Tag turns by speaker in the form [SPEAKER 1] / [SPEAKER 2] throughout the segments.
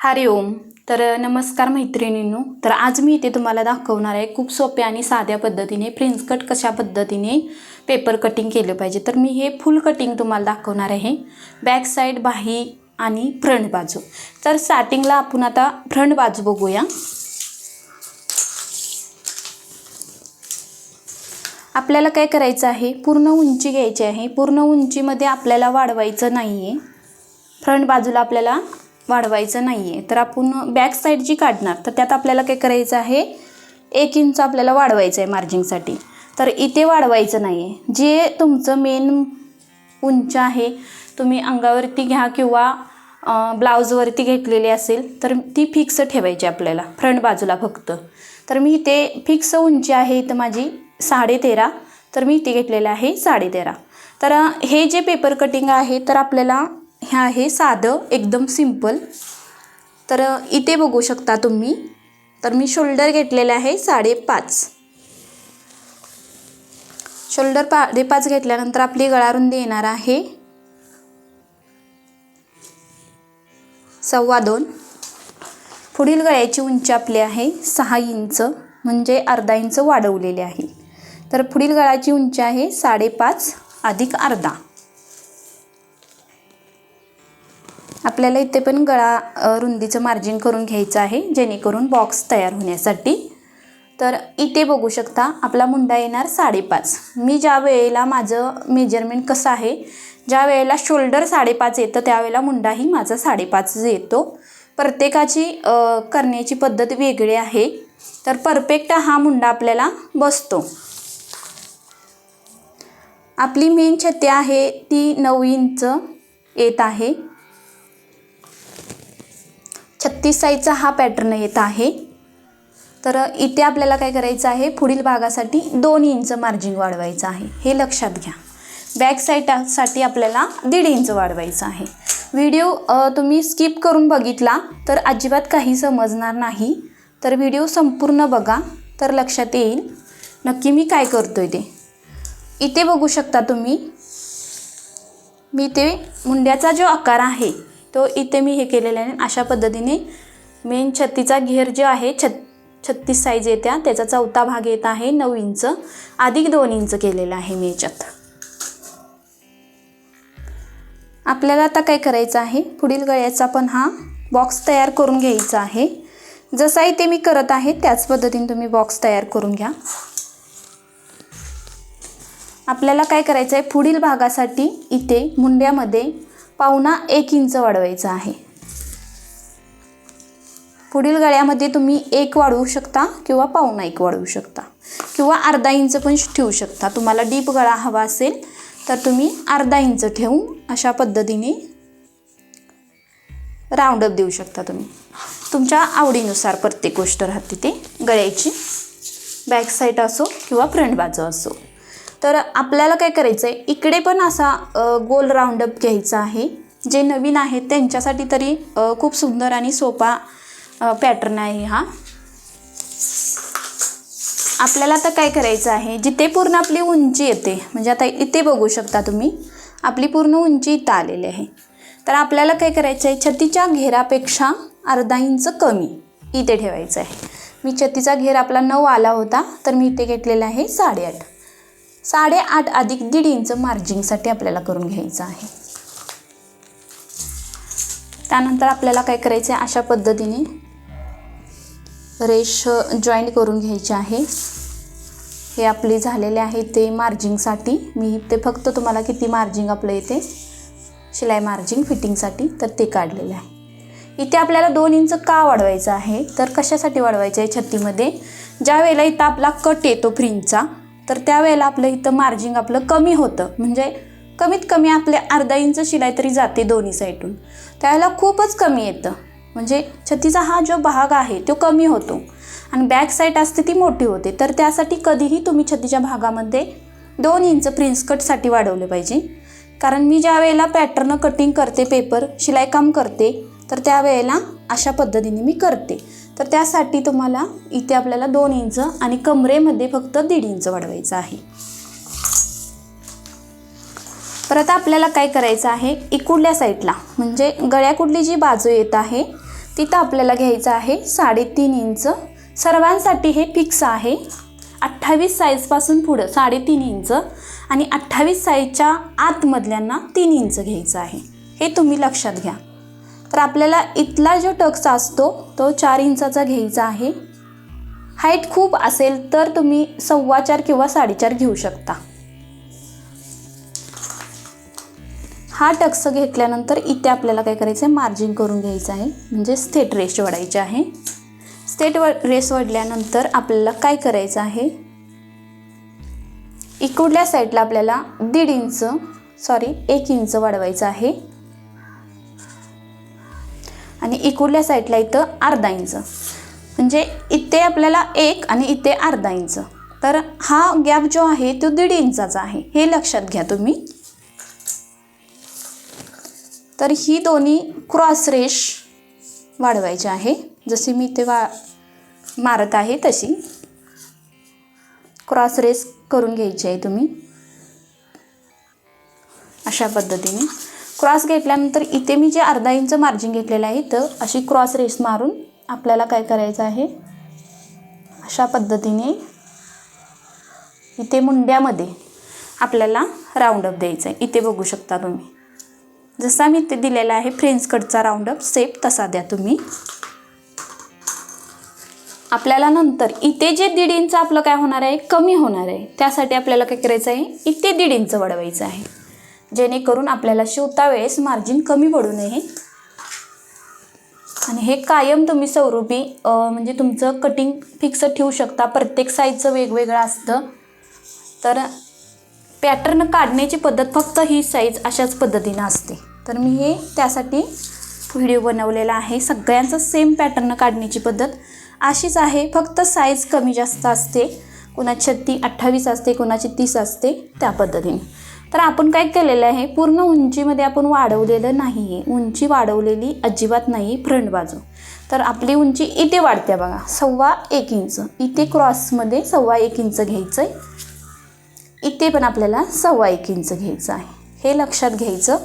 [SPEAKER 1] हरिओम तर नमस्कार मैत्रिणींनो. तर आज मी इथे तुम्हाला दाखवणार आहे खूप सोप्या आणि साध्या पद्धतीने प्रिन्स कट कशा पद्धतीने पेपर कटिंग केलं पाहिजे. तर मी हे फुल कटिंग तुम्हाला दाखवणार आहे. बॅक साईड बाही आणि फ्रंट बाजू. तर स्टार्टिंगला आपण आता फ्रंट बाजू बघूया. आपल्याला काय करायचं आहे? पूर्ण उंची घ्यायची आहे. पूर्ण उंचीमध्ये आपल्याला वाढवायचं नाही आहे फ्रंट बाजूला आपल्याला वाढवायचं नाही आहे तर आपण बॅक साईड जी काढणार तर त्यात आपल्याला काय करायचं आहे? एक इंच आपल्याला वाढवायचं आहे मार्जिंगसाठी तर इथे वाढवायचं नाही आहे जे तुमचं मेन उंच आहे तुम्ही अंगावरती घ्या किंवा ब्लाऊजवरती घेतलेली असेल तर ती फिक्स ठेवायची आपल्याला फ्रंट बाजूला फक्त. तर मी इथे फिक्स उंची आहे इथं माझी साडे तेरा तर मी इथे घेतलेलं आहे साडे तेरा तर हे जे पेपर कटिंग आहे तर आपल्याला हे आहे साधं एकदम सिंपल तर इथे बघू शकता तुम्ही. तर मी शोल्डर घेतलेलं आहे साडेपाच. शोल्डर पाच घेतल्यानंतर आपली गळारुंदी येणार आहे सव्वा दोन. पुढील गळ्याची उंची आपली आहे सहा इंच म्हणजे अर्धा इंच वाढवलेले आहे. तर पुढील गळाची उंची आहे साडेपाच अधिक अर्धा. आपल्याला इथे पण गळा रुंदीचं मार्जिन करून घ्यायचं आहे जेणेकरून बॉक्स तयार होण्यासाठी. तर इथे बघू शकता आपला मुंडा येणार साडेपाच. मी ज्या वेळेला माझं मेजरमेंट कसं आहे ज्या वेळेला शोल्डर साडेपाच येतं त्यावेळेला मुंडाही माझा साडेपाच येतो. प्रत्येकाची करण्याची पद्धत वेगळी आहे तर परफेक्ट हा मुंडा आपल्याला बसतो. आपली मेन छत्ती आहे ती नऊ इंच येत आहे. छत्तीस साईजचा हा पॅटर्न येत आहे. तर इथे आपल्याला काय करायचं आहे? पुढील भागासाठी दोन इंच मार्जिन वाढवायचं आहे. हे लक्षात घ्या. बॅक साईडसाठी आपल्याला दीड इंच वाढवायचं आहे. व्हिडिओ तुम्ही स्किप करून बघितला तर अजिबात काही समजणार नाही. तर व्हिडिओ संपूर्ण बघा तर लक्षात येईल. नक्की मी काय करतो आहे ते. इथे बघू शकता तुम्ही. मी ते मुंड्याचा जो आकार आहे तो इथे मी हे केलेलं आहे. अशा पद्धतीने मेन छत्तीचा घेर जो आहे छत छत्तीस साईज येत्या त्याचा चौथा भाग येत आहे नऊ इंच अधिक दोन इंच केलेला आहे मी याच्यात आपल्याला आता काय करायचं आहे? पुढील गळ्याचा पण हा बॉक्स तयार करून घ्यायचा आहे. जसा इथे मी करत आहे त्याच पद्धतीने तुम्ही बॉक्स तयार करून घ्या. आपल्याला काय करायचं आहे पुढील भागासाठी इथे मुंड्यामध्ये पावणा एक इंच वाढवायचा आहे. पुढील गळ्यामध्ये तुम्ही एक वाढवू शकता किंवा पावणा एक वाढवू शकता किंवा अर्धा इंच पण ठेवू शकता. तुम्हाला डीप गळा हवा असेल तर तुम्ही अर्धा इंच ठेवून अशा पद्धतीने राऊंडअप देऊ शकता तुम्ही. तुमच्या आवडीनुसार प्रत्येक गोष्ट राहते ते. गळ्याची बॅक साईड असो किंवा फ्रंट बाजू असो. तर आपल्याला काय करायचं आहे इकडे पण असा गोल राऊंडअप घ्यायचा आहे. जे नवीन आहेत त्यांच्यासाठी तरी खूप सुंदर आणि सोपा पॅटर्न आहे हा. आपल्याला आता काय करायचं आहे? जिथे पूर्ण आपली उंची येते म्हणजे आता इथे बघू शकता तुम्ही आपली पूर्ण उंची इथं आलेली आहे. तर आपल्याला काय करायचं आहे छतीच्या घेरापेक्षा अर्धा इंच कमी इथे ठेवायचं आहे मी छतीचा घेर आपला नऊ आला होता तर मी इथे घेतलेला आहे साडेआठ. साडेआठ अधिक दीड इंच मार्जिंगसाठी आपल्याला करून घ्यायचं आहे. त्यानंतर आपल्याला काय करायचं आहे? अशा पद्धतीने रेश जॉईंट करून घ्यायची आहे. हे आपले झालेले आहे ते मार्जिंगसाठी मी ते फक्त तुम्हाला किती मार्जिंग आपलं येते? शिलाई मार्जिंग फिटिंगसाठी तर ते काढलेलं आहे. इथे आपल्याला दोन इंच का वाढवायचं आहे? तर कशासाठी वाढवायचं आहे? छत्तीमध्ये. ज्या वेळेला इथं आपला कट येतो फ्रिंजचा तर त्यावेळेला आपलं इथं मार्जिंग आपलं कमी होतं. म्हणजे कमीत कमी आपले अर्धा इंच शिलाई तरी जाते दोन्ही साईडून त्यावेळेला खूपच कमी येतं. म्हणजे छतीचा हा जो भाग आहे तो कमी होतो. आणि बॅक साईड असते ती मोठी होते. तर त्यासाठी कधीही तुम्ही छतीच्या भागामध्ये दोन इंच प्रिन्स कटसाठी वाढवले पाहिजे. कारण मी ज्या वेळेला पॅटर्न कटिंग करते पेपर शिलाईकाम करते तर त्यावेळेला अशा पद्धतीने मी करते. तर त्यासाठी तुम्हाला इथे आपल्याला दोन इंच आणि कमरेमध्ये फक्त दीड इंच वाढवायचं आहे. परत आपल्याला काय करायचं आहे? इकुडल्या साईडला म्हणजे गळ्याकुडली जी बाजू येत आहे तिथं आपल्याला घ्यायचं आहे साडेतीन इंच. सर्वांसाठी हे फिक्स आहे. अठ्ठावीस साईजपासून पुढं साडेतीन इंच आणि अठ्ठावीस साईजच्या आतमधल्यांना तीन इंच घ्यायचं आहे. हे तुम्ही लक्षात घ्या. तर आपल्याला इथला जो टक्स असतो तो चार इंचाचा घ्यायचा आहे. हाईट खूप असेल तर तुम्ही सव्वा चार किंवा साडेचार घेऊ शकता. हा टक्स घेतल्यानंतर इथे आपल्याला काय करायचं आहे मार्जिन करून घ्यायचं आहे. म्हणजे स्टेट रेस वडायची आहे. स्टेट व रेस वडल्यानंतर आपल्याला काय करायचं आहे? इकडल्या साईडला आपल्याला दीड इंच सॉरी एक इंच वाढवायचं आहे. आणि इकडल्या साईडला इथं अर्धा इंच म्हणजे इथे आपल्याला एक आणि इथे अर्धा इंच तर हा गॅप जो आहे तो दीड इंचाचा आहे. हे लक्षात घ्या तुम्ही. तर ही दोन्ही क्रॉस रेश वाढवायची आहे. जशी मी इथे वा मारत आहे तशी. क्रॉस रेस करून घ्यायची आहे तुम्ही. अशा पद्धतीने. क्रॉस घेतल्यानंतर इथे मी जे अर्धा इंच मार्जिन घेतलेलं आहे तर अशी क्रॉस रेस मारून आपल्याला काय करायचं आहे? अशा पद्धतीने इथे मुंड्यामध्ये आपल्याला राऊंडअप द्यायचं आहे. इथे बघू शकता तुम्ही. जसा मी इथे दिलेला आहे फ्रेंच कटचा राऊंडअप सेप तसा द्या तुम्ही. आपल्याला नंतर इथे जे दीड इंच आपलं काय होणार आहे? कमी होणार आहे. त्यासाठी आपल्याला काय करायचं आहे? इथे दीड इंच वाढवायचं आहे. जेणेकरून आपल्याला शिवता वेळेस मार्जिन कमी पडू नये. आणि हे कायम तुम्ही स्वरूपी म्हणजे तुमचं कटिंग फिक्स ठेवू शकता. प्रत्येक साईजचं वेगवेगळं असतं. तर पॅटर्न काढण्याची पद्धत फक्त ही साईज अशाच पद्धतीनं असते. तर मी हे त्यासाठी व्हिडिओ बनवलेला आहे. सगळ्यांचं सेम पॅटर्न काढण्याची पद्धत अशीच आहे. फक्त साईज कमी जास्त असते. कुणाची छत्ती अठ्ठावीस असते कुणाची तीस असते. त्या पद्धतीने. तर आपण काय केलेलं आहे? पूर्ण उंचीमध्ये आपण वाढवलेलं नाही आहे उंची वाढवलेली अजिबात नाही फ्रंट बाजू. तर आपली उंची इथे वाढते बघा. सव्वा एक इंच. इथे क्रॉसमध्ये सव्वा एक इंच घ्यायचं आहे इथे पण आपल्याला सव्वा एक इंच घ्यायचं आहे. हे लक्षात घ्यायचं.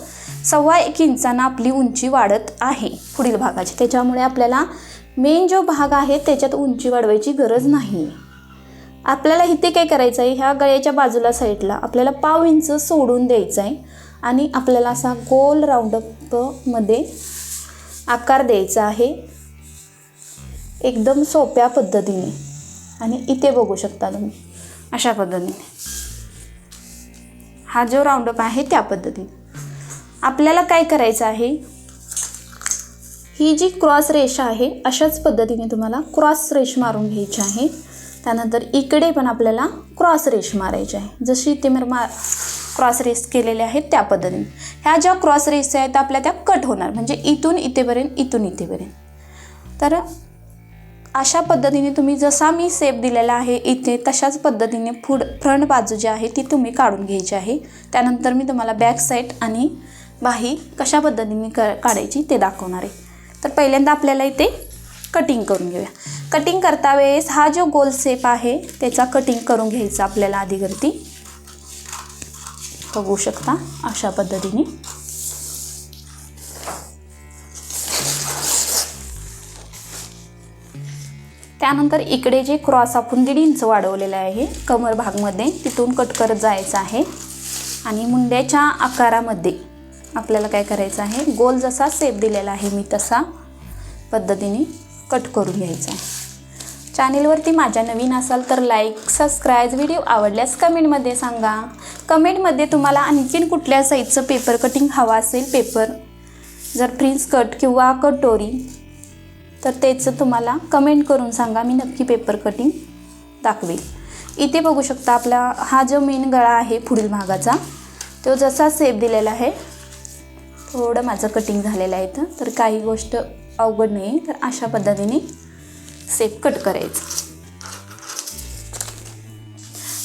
[SPEAKER 1] सव्वा एक इंचानं आपली उंची वाढत आहे पुढील भागाची. त्याच्यामुळे आपल्याला मेन जो भाग आहे त्याच्यात उंची वाढवायची गरज नाही आपल्याला इथे काय करायचं आहे ह्या गळ्याच्या बाजूला साईडला आपल्याला पाव इंच सोडून द्यायचं आहे आणि आपल्याला असा गोल राऊंडअपमध्ये आकार द्यायचा आहे. एकदम सोप्या पद्धतीने. आणि इथे बघू शकता तुम्ही अशा पद्धतीने. हा जो राऊंडअप आहे त्या पद्धतीने. आपल्याला काय करायचं आहे? ही जी क्रॉस रेषा आहे अशाच पद्धतीने तुम्हाला क्रॉस रेष मारून घ्यायची आहे. त्यानंतर इकडे पण आपल्याला क्रॉस रेश मारायची आहे. जशी ते मी मा क्रॉस रेस केलेले आहेत त्या पद्धतीने. ह्या ज्या क्रॉस रेस आहेत आपल्या त्या कट होणार. म्हणजे इथून इथेपर्यंत इथून इथेपर्यंत. तर अशा पद्धतीने तुम्ही जसा मी सेप दिलेला आहे इथे तशाच पद्धतीने फुड फ्रंट बाजू जी आहे ती तुम्ही काढून घ्यायची आहे. त्यानंतर मी तुम्हाला बॅक साईड आणि बाही कशा पद्धतीने क काढायची ते दाखवणार आहे. तर पहिल्यांदा आपल्याला इथे कटिंग करून घेऊया. कटिंग करता वेळेस हा जो गोल सेप आहे त्याचा कटिंग करून घ्यायचा आपल्याला आधीवरती. बघू शकता अशा पद्धतीने. त्यानंतर इकडे जे क्रॉस आपण दीड इंच वाढवलेलं आहे कमर भागमध्ये तिथून कट करत जायचं आहे. आणि मुंड्याच्या आकारामध्ये आपल्याला काय करायचं आहे? गोल जसा सेप दिलेला आहे मी तसा पद्धतीने. कट करून घ्यायचा. चॅनेलवरती माझ्या नवीन असाल तर लाईक सबस्क्राईब व्हिडिओ आवडल्यास कमेंटमध्ये सांगा. कमेंटमध्ये तुम्हाला आणखीन कुठल्या साईजचं पेपर कटिंग हवा असेल पेपर जर प्रिन्स कट किंवा कटोरी तर त्याचं तुम्हाला कमेंट करून सांगा. मी नक्की पेपर कटिंग दाखवेल. इथे बघू शकता आपला हा जो मेन गळा आहे पुढील भागाचा तो जसा सेप दिलेला आहे थोडं माझं कटिंग झालेलं आहे इथं. तर काही गोष्ट अवघड नाही तर अशा पद्धतीने सेप कट करायचं.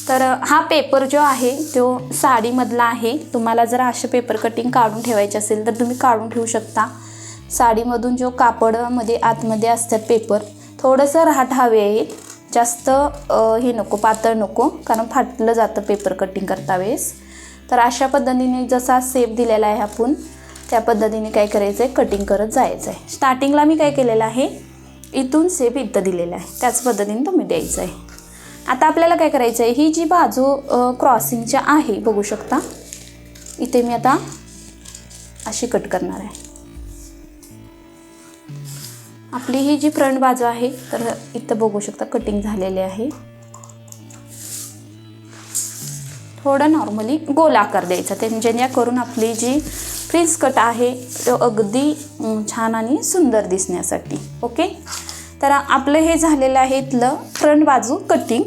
[SPEAKER 1] तर हा पेपर जो आहे तो साडीमधला आहे. तुम्हाला जर असे पेपर कटिंग काढून ठेवायचे असेल तर तुम्ही काढून ठेवू शकता. साडीमधून जो कापडमध्ये आतमध्ये असतात पेपर थोडंसं राहत हवे आहे. जास्त हे नको पातळ नको कारण फाटलं जातं पेपर कटिंग करता वेळेस. तर अशा पद्धतीने जसा सेप दिलेला आहे आपण त्या पद्धतीने काय करायचं आहे कटिंग करत जायचं आहे स्टार्टिंगला मी काय केलेलं आहे? इथून सेप इथं दिलेलं आहे. त्याच पद्धतीने तुम्ही द्यायचं आहे आता आपल्याला काय करायचं आहे ही जी बाजू क्रॉसिंगच्या आहे बघू शकता. इथे मी आता अशी कट करणार आहे. आपली ही जी फ्रंट बाजू आहे तर इथं बघू शकता कटिंग झालेली आहे. थोडं नॉर्मली गोल आकार द्यायचा. ते जेणेकरून आपली जी फ्रिन्स कट आहे तो अगदी छान आणि सुंदर दिसण्यासाठी ओके? तर आपलं हे झालेलं आहे इथलं फ्रंट बाजू कटिंग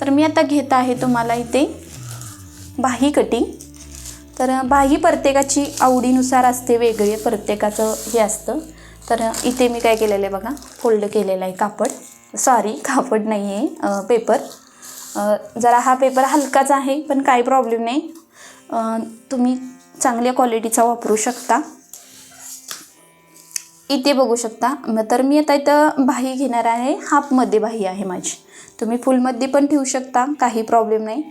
[SPEAKER 1] तर मी आता घेत आहे तुम्हाला इथे बाही कटिंग तर बाही प्रत्येकाची आवडीनुसार असते वेगळी प्रत्येकाचं हे असतं. तर इथे मी काय केलेलं आहे बघा फोल्ड केलेलं आहे कापड. सॉरी कापड नाही आहे पेपर जरा हा पेपर हलकाच आहे पण काही प्रॉब्लेम नाही. तुम्ही चांगल्या क्वालिटीचा वापरू शकता. इथे बघू शकता. मग तर मी आता इथं बाही घेणार आहे. हाफमध्ये बाही आहे माझी. तुम्ही फुलमध्ये पण ठेवू शकता. काही प्रॉब्लेम नाही.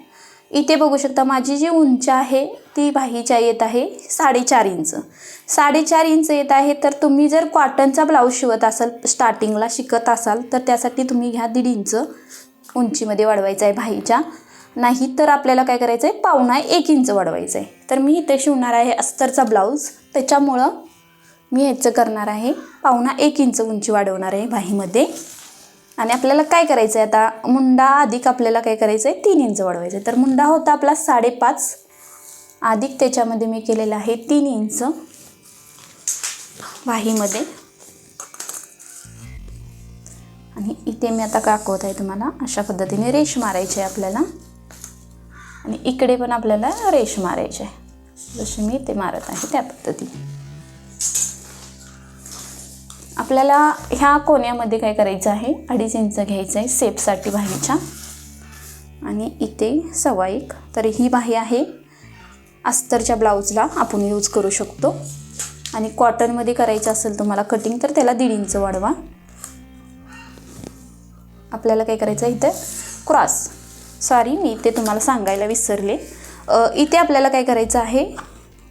[SPEAKER 1] इथे बघू शकता माझी जी उंची आहे ती बाहीच्या येत आहे साडेचार इंच. साडेचार इंच येत आहे तर तुम्ही जर कॉटनचा ब्लाऊज शिवत असाल स्टार्टिंगला शिकत असाल तर त्यासाठी तुम्ही घ्या दीड इंच उंचीमध्ये वाढवायचं आहे बाहीच्या नाही तर आपल्याला काय करायचं आहे पावणा एक इंच वाढवायचं आहे तर मी इथे शिवणार आहे अस्तरचा ब्लाऊज. त्याच्यामुळं मी ह्याचं करणार आहे पावणा एक इंच उंची वाढवणार आहे बाहीमध्ये आणि आपल्याला काय करायचं आहे आता? मुंडा अधिक आपल्याला काय करायचं आहे तीन इंच वाढवायचं आहे तर मुंडा होता आपला साडेपाच. अधिक त्याच्यामध्ये मी केलेला आहे तीन इंच बाहीमध्ये आणि इथे मी आता दाखवत आहे तुम्हाला. अशा पद्धतीने रेश मारायची आहे आपल्याला. आणि इकडे पण आपल्याला रेश मारायचे आहे. जसे मी ते मारत आहे त्या पद्धतीने आपल्याला ह्या कोण्यामध्ये काय करायचं आहे? अडीच इंच घ्यायचं आहे सेपसाठी बाहीच्या आणि इथे सव्वा एक. तर ही बाही आहे. अस्तरच्या ब्लाऊजला आपण यूज करू शकतो. आणि कॉटनमध्ये करायचं असेल तुम्हाला कटिंग तर त्याला दीड इंच वाढवा. आपल्याला काय करायचं आहे इथे? क्रॉस सॉरी मी इथे तुम्हाला सांगायला विसरले. इथे आपल्याला काय करायचं आहे?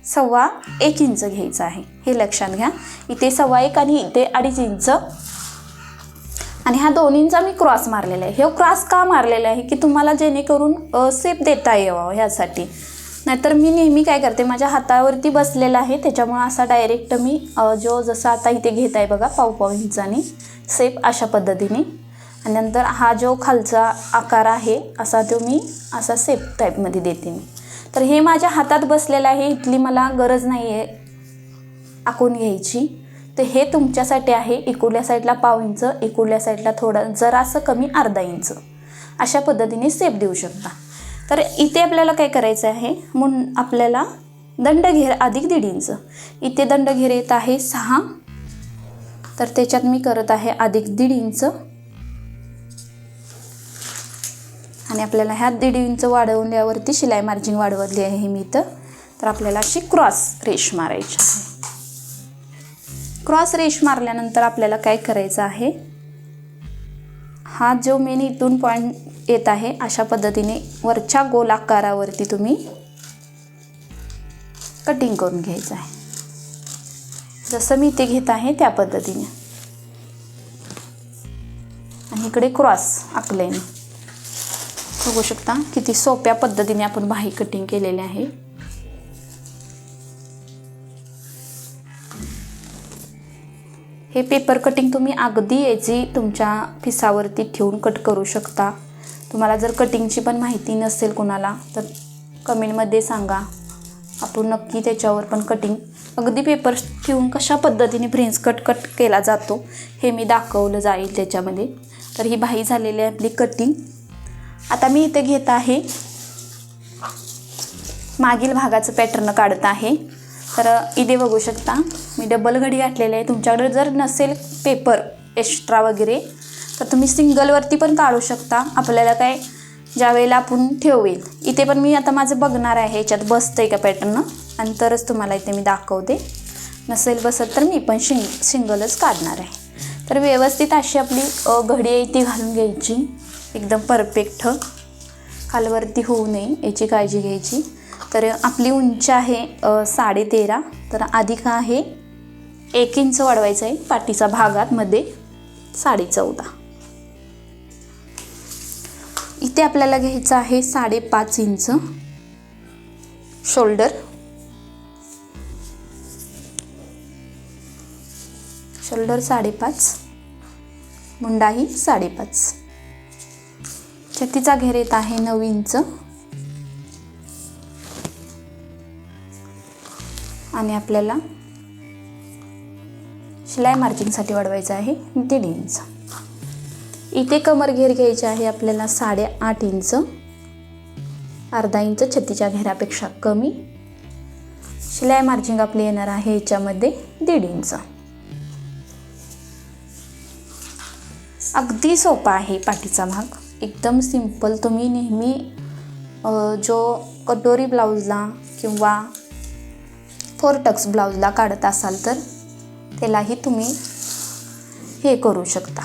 [SPEAKER 1] सव्वा एक इंच घ्यायचं आहे. हे लक्षात घ्या. इथे सव्वा एक आणि इथे अडीच इंच. आणि हा दोन्हींचा मी क्रॉस मारलेला आहे. हे क्रॉस का मारलेला आहे? की तुम्हाला जेणेकरून सेप देता यावं ह्यासाठी. नाहीतर मी नेहमी काय करते? माझ्या हातावरती बसलेला आहे. त्याच्यामुळं असा डायरेक्ट मी जो जसा आता इथे घेत आहे बघा पाव पाव इंचाने सेप अशा पद्धतीने. आणि नंतर हा जो खालचा आकार आहे असा तो मी असा सेप टाईपमध्ये देते मी. तर हे माझ्या हातात बसलेलं आहे इथली मला गरज नाही आहे आखून घ्यायची. तर हे तुमच्यासाठी आहे इकुडल्या साईडला पाव इंच इकुडल्या साईडला थोडं जरासं कमी अर्धा इंच. अशा पद्धतीने सेप देऊ शकता. तर इथे आपल्याला काय करायचं आहे म्हणून आपल्याला दंडघेर अधिक दीड इंच. इथे दंडघेर येत आहे सहा. तर त्याच्यात मी करत आहे अधिक दीड इंच. आणि आपल्याला ह्या दीड इंच वाढवल्यावरती शिलाई मार्जिन वाढवली आहे मी इथं. तर आपल्याला अशी क्रॉस रेश मारायची आहे. क्रॉस रेश मारल्यानंतर आपल्याला काय करायचं आहे? हा जो मेन इथून पॉईंट येत आहे अशा पद्धतीने वरच्या गोल आकारावरती तुम्ही कटिंग करून घ्यायचं आहे. जसं मी ते घेत आहे त्या पद्धतीने. आणि इकडे क्रॉस आखले मी. बघू शकता किती सोप्या पद्धतीने आपण बाही कटिंग केलेले आहे. हे पेपर कटिंग तुम्ही अगदी याची तुमच्या फिसावरती ठेवून कट करू शकता. तुम्हाला जर कटिंगची पण माहिती नसेल कोणाला तर कमेंटमध्ये सांगा. आपण नक्की त्याच्यावर पण कटिंग अगदी पेपर ठेवून कशा पद्धतीने प्रिन्स कट कट केला जातो हे मी दाखवलं जाईल त्याच्यामध्ये. तर ही बाही झालेली आहे आपली कटिंग आता मी इथे घेत आहे. मागील भागाचं पॅटर्न काढत आहे. तर इथे बघू शकता. मी डबल घडी घातलेली आहे. तुमच्याकडे जर नसेल पेपर एक्स्ट्रा वगैरे तर तुम्ही सिंगलवरती पण काढू शकता. आपल्याला काय ज्या वेळेला आपण ठेवेल. इथे पण मी आता माझं बघणार आहे. याच्यात बसतं आहे का पॅटर्न? आणि तरच तुम्हाला इथे मी दाखवते. नसेल बसत तर मी पण शिंग सिंगलच काढणार आहे. तर व्यवस्थित अशी आपली घडी आहे ती घालून घ्यायची. एकदम परफेक्ट खालवरती होऊ नये याची काळजी घ्यायची. तर आपली उंची आहे साडेतेरा. तर अधिक आहे एक इंच वाढवायचं आहे. पाठीचा भागात मध्ये साडे चौदा इथे आपल्याला घ्यायचं आहे साडेपाच इंच. शोल्डर. शोल्डर साडेपाच. मुंडाही साडेपाच. छत्तीचा घेर येत आहे नऊ इंच. आणि आपल्याला शिलाई मार्जिंगसाठी वाढवायचं आहे दीड इंच. इथे कमर घेर घ्यायचे आहे आपल्याला साडेआठ इंच. अर्धा इंच छत्तीच्या घेरापेक्षा कमी. शिलाई मार्जिंग आपली येणार आहे याच्यामध्ये दीड इंच. अगदी सोपा आहे पाठीचा भाग. एकदम सिंपल. तुम्ही नेहमी जो कटोरी ब्लाऊजला किंवा फोर टक्स ब्लाऊजला काढत असाल तर त्यालाही तुम्ही हे करू शकता.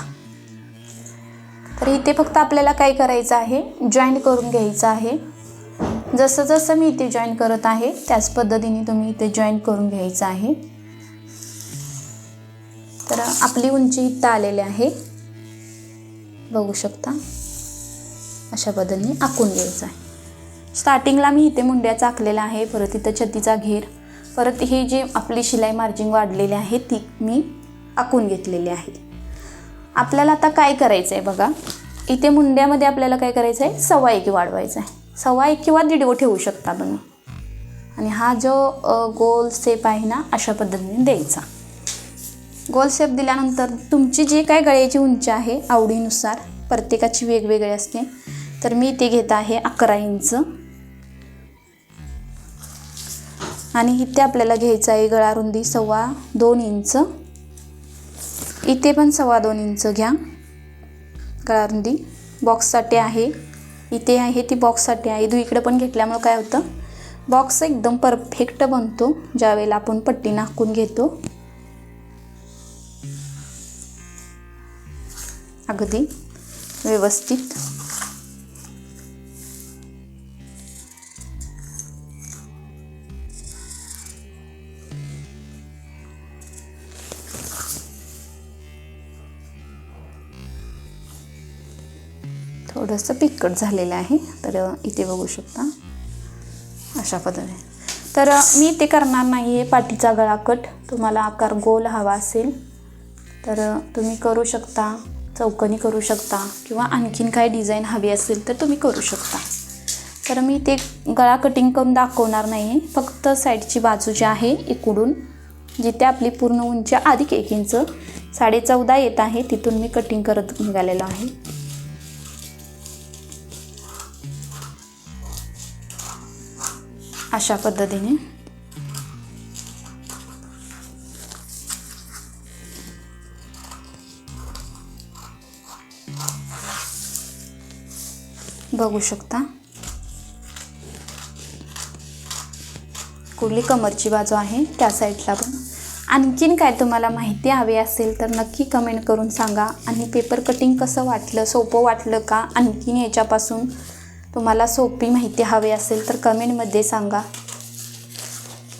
[SPEAKER 1] तर इथे फक्त आपल्याला काय करायचं आहे? जॉईंट करून घ्यायचं आहे. जसं जसं मी इथे जॉईन करत आहे त्याच पद्धतीने तुम्ही इथे जॉईन करून घ्यायचं आहे. तर आपली उंची इथं आलेली आहे. बघू शकता. अशा पद्धतीने आखून घ्यायचं आहे. स्टार्टिंगला मी इथे मुंड्या चाकलेल्या आहे परत इथं छतीचा घेर परत ही जी आपली शिलाई मार्जिंग वाढलेली आहे ती मी आखून घेतलेली आहे. आपल्याला आता काय करायचं आहे बघा? इथे मुंड्यामध्ये आपल्याला काय करायचं आहे सव्वा एक वाढवायचं आहे सव्वा एक किंवा दीड ठेवू शकता तुम्ही. आणि हा जो गोल सेप आहे ना अशा पद्धतीने द्यायचा. गोल सेप दिल्यानंतर तुमची जी काय गळ्याची उंची आहे आवडीनुसार प्रत्येकाची वेगवेगळी असते. तर मी ते घेत आहे अकरा इंच. आणि इथे आपल्याला घ्यायचं आहे गळा रुंदी सव्वा दोन इंच. इथे पण सव्वा दोन इंच घ्या. गळा रुंदी बॉक्ससाठी आहे. इथे आहे ती बॉक्ससाठी आहे. दुईकडे पण घेतल्यामुळं काय होतं? बॉक्स एकदम परफेक्ट बनतो. ज्यावेळेला आपण पट्टी नाकून घेतो. अगदी व्यवस्थित. थोडंसं पिकट झालेलं आहे तर इथे बघू शकता. अशा पद्धतीने. तर मी ते करणार नाही आहे पाठीचा गळा कट. तुम्हाला आकार गोल हवा असेल तर तुम्ही करू शकता चौकनी करू शकता किंवा आणखीन काही डिझाईन हवी असेल तर तुम्ही करू शकता. तर मी ते गळा कटिंग करून दाखवणार नाही आहे फक्त साईडची बाजू जी आहे इकडून जिथे आपली पूर्ण उंची अधिक एक इंच. साडे चौदा येत आहे तिथून मी कटिंग करत निघालेलो आहे. अशा पद्धतीने. बघू शकता. कुठली कमरची बाजू आहे त्या साईडला पण. आणखीन काय तुम्हाला माहिती हवी असेल तर नक्की कमेंट करून सांगा. आणि पेपर कटिंग कसं वाटलं सोपं वाटलं का? आणखीन याच्यापासून तुम्हाला सोपी माहिती हवी असेल तर कमेंटमध्ये सांगा.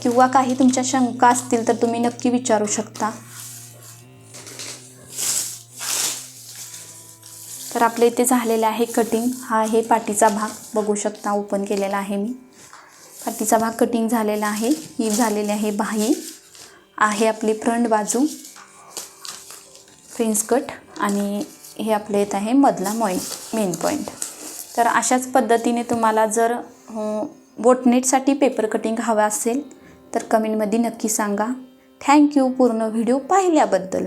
[SPEAKER 1] किंवा काही तुमच्या शंका असतील तर तुम्ही नक्की विचारू शकता. तर आपल्या इथे झालेलं आहे कटिंग हा आहे पाठीचा भाग. बघू शकता ओपन केलेला आहे मी. पाठीचा भाग कटिंग झालेला आहे. ही झालेली आहे बाही. आहे आपली फ्रंट बाजू. फ्रिन्स कट आणि हे आपल्या येत आहे मधला मॉईंट मेन पॉईंट तर अशाच पद्धतीने तुम्हाला जर बोटनेटसाठी पेपर कटिंग हवं असेल तर कमेंटमध्ये नक्की सांगा. थँक्यू पूर्ण व्हिडिओ पाहिल्याबद्दल.